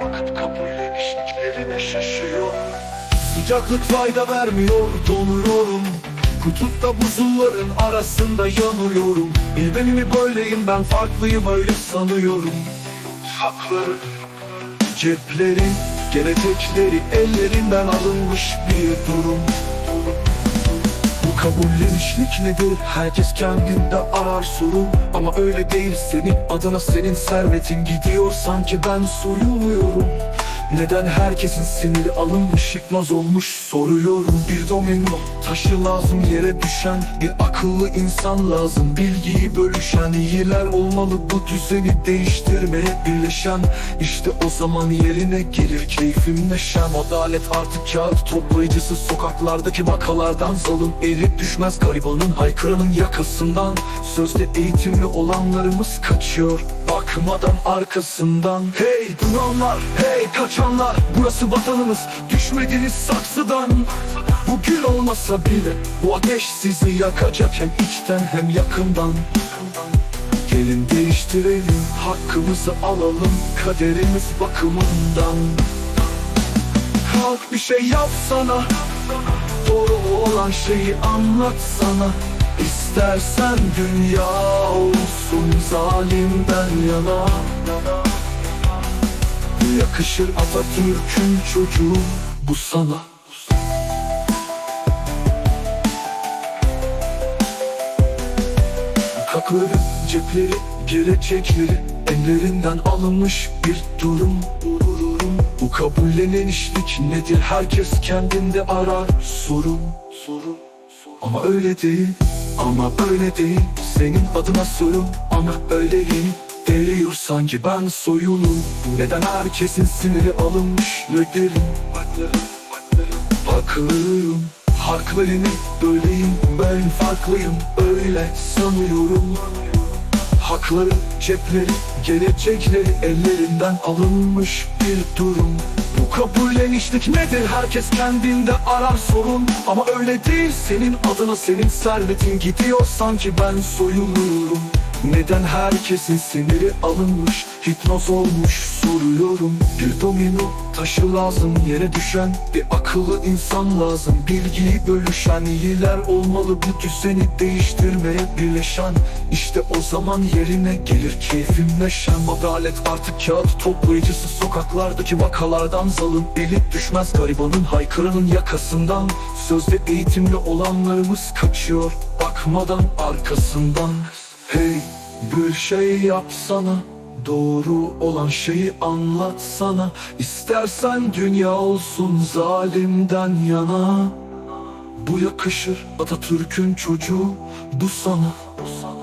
bakıp kabullenişliklerine şaşıyor. Sıcaklık fayda vermiyor donuyorum. Kutupta buzulların arasında yanıyorum. Bilmem böyleyim ben farklıyım öyle sanıyorum. Hakları Ceplerin gelecekleri ellerinden alınmış bir durum bu kabullenişlik nedir? Herkes kendinde arar sorun Ama öyle değil senin adına senin servetin. Gidiyor Sanki ben soyuluyorum Neden herkesin siniri alınmış hipnoz olmuş? Soruyorum Bir domino taşı lazım yere düşen Bir akıllı insan lazım. Bilgiyi bölüşen iyiler olmalı. Bu düzeni değiştirmeye birleşen İşte o zaman yerine gelir. Keyfim neşem Adalet artık kağıt toplayıcısı. Sokaklardaki vakalardan Zalim erip düşmez. Garibanın haykıranın yakasından Sözde eğitimli olanlarımız kaçıyor Bakmadan arkasından. Hey duranlar, hey kaçanlar. Burası vatanımız, düşmediniz saksıdan. Bu gül olmasa bile Bu ateş sizi yakacak Hem içten hem yakından. Gelin değiştirelim Hakkımızı alalım Kaderimiz bakımından. Kalk bir şey yapsana Doğru olan şeyi anlatsana İstersen dünya olsun zalimden yana. Yakışır Atatürk'ün çocuğu bu sana. Kakları, cepleri, gelecekleri Ellerinden alınmış bir durum. Bu kabullenenişlik nedir? Herkes kendinde arar sorun Ama öyle değil, ama böyle değil Senin adına sorun ama öyleyim Deliyor sanki ben soyulum Neden herkesin siniri alınmış? Nedir? Haklıyım Haklarını böyleyim. Ben farklıyım öyle sanıyorum. Hakları cepleri gelecekleri ellerinden alınmış bir durum Bu kabullenişlik nedir? Herkes kendinde arar sorun. Ama öyle değil senin adına senin servetin gidiyor. Sanki ben soyuluyorum neden herkesin siniri alınmış Hipnoz olmuş soruyorum. Bir domino taşı lazım yere düşen Bir akıllı insan lazım. Bilgiyi bölüşen iyiler olmalı Bu düzeni değiştirmeye birleşen. İşte o zaman yerine gelir keyfim neşem. Adalet artık kağıt toplayıcısı Sokaklardaki vakalardan zalim Elit düşmez. Garibanın haykıranın yakasından Sözde eğitimli olanlarımız kaçıyor. Bakmadan arkasından Hey bir şey yapsana Doğru olan şeyi anlatsana İstersen dünya olsun zalimden yana Bu yakışır Atatürk'ün çocuğu Bu sana, bu sana.